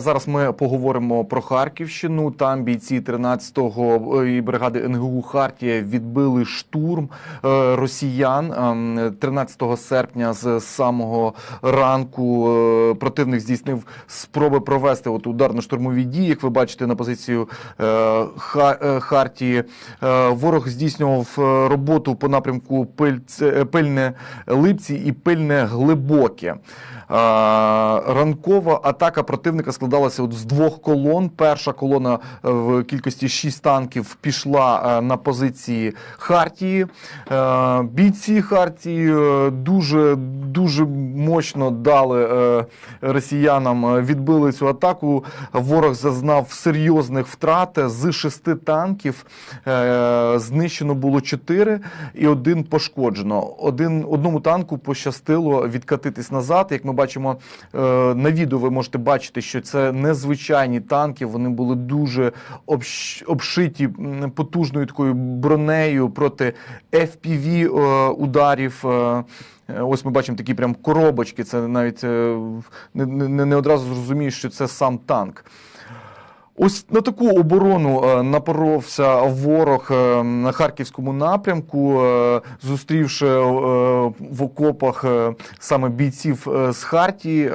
Зараз ми поговоримо про Харківщину. Там бійці 13-го і бригади НГУ Хартія відбили штурм е, росіян Ем, 13 серпня з самого ранку. е, Противник здійснив спроби провести от ударно-штурмові дії. Як ви бачите на позицію е, Ха- е, Хартії, Е, ворог здійснював е, роботу по напрямку е, пильне липці і пильне глибоке. Ранкова атака противника складалася от з двох колон. Перша колона е, в кількості 6 танків пішла е, на позиції Хартії. Е, Бійці Хартії дуже дуже мощно дали росіянам, відбили цю атаку. Ворог зазнав серйозних втрат. З шести танків знищено було чотири і один пошкоджено. Один одному танку пощастило відкатитись назад. Як ми бачимо на відео, ви можете бачити, що це незвичайні танки. Вони були дуже обшиті потужною такою бронею проти FPV е, ударів. Е, Е, Ось ми бачимо такі прям коробочки. Це навіть не, не, не одразу зрозумієш, що це сам танк. Ось на таку оборону е, напоровся ворог е, на харківському напрямку, е, зустрівши в окопах саме бійців з Хартії.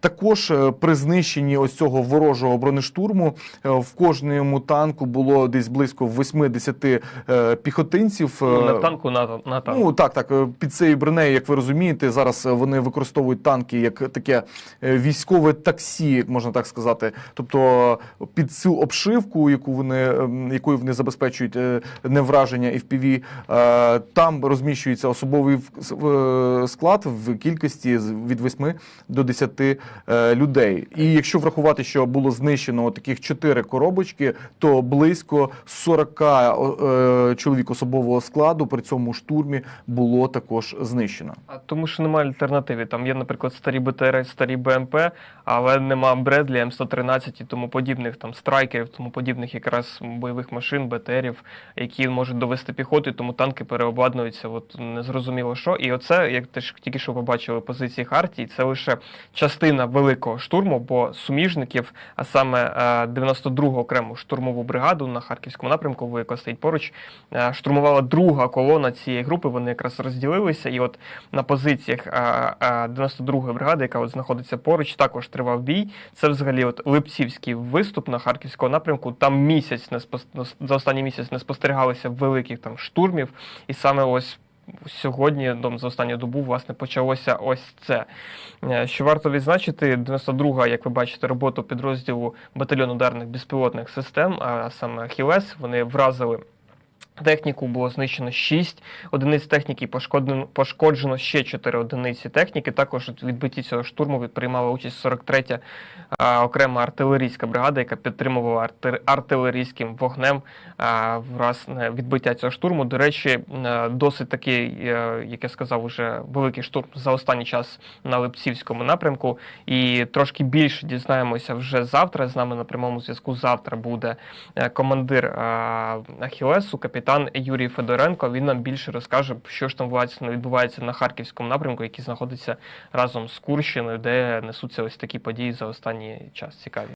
Також при знищенні ось цього ворожого бронештурму в кожному танку було десь близько 80 е, піхотинців. Ну, не в танку, на, на танку. Ну так, так. Під цією бронею, як ви розумієте, зараз вони використовують танки як таке військове таксі, як можна так сказати. Тобто під цю обшивку, яку вони ем, якою вони забезпечують е, невраження FPV, е, там розміщується особовий в- склад в кількості від 8 до 10 е, людей. І якщо врахувати, що було знищено таких 4 коробочки, то близько 40 е, чоловік особового складу при цьому штурмі було також знищено. Тому що немає альтернативи. Там є, наприклад, старі БТР, старі БМП, але нема Бредлі, М113 і тому подібних там страйкерів, тому подібних якраз бойових машин, БТРів, які можуть довести піхоту, тому танки переобладнуються. От незрозуміло що. І оце, як ти ж тільки що побачили позиції Хартії, це лише частина великого штурму, бо суміжників, а саме е, 92-го окрему штурмову бригаду на харківському напрямку, яка стоїть поруч, е, штурмувала друга колона цієї групи. Вони якраз розділилися, і от на позиціях е, е, 92-ї бригади, яка от знаходиться поруч, також тривав бій. Це взагалі от Липцівський виступ на харківського напрямку. Там місяць не спос- за останній місяць не спостерігалися великих там штурмів, і саме ось. Сьогодні дом за останню добу власне почалося ось це. Е, Що варто відзначити, 92-га, як ви бачите, роботу підрозділу батальйону ударних безпілотних систем, а саме Хілес, вони вразили. Техніку було знищено 6 одиниць техніки, пошкоджено, пошкоджено ще 4 одиниці техніки. Також відбитті цього штурму приймала участь 43-я а, окрема артилерійська бригада, яка підтримувала арти- артилерійським вогнем а, власне відбиття цього штурму. До речі, е, досить такий, е, як я сказав, уже великий штурм за останній час на Липцівському напрямку. І трошки більше дізнаємося вже завтра. З нами на прямому зв'язку завтра буде е, командир Ахілесу, капітан Юрій Федоренко. Він нам більше розкаже, що ж там власне відбувається на харківському напрямку, який знаходиться разом з Курщиною, де несуться ось такі події за останній час. Цікаві.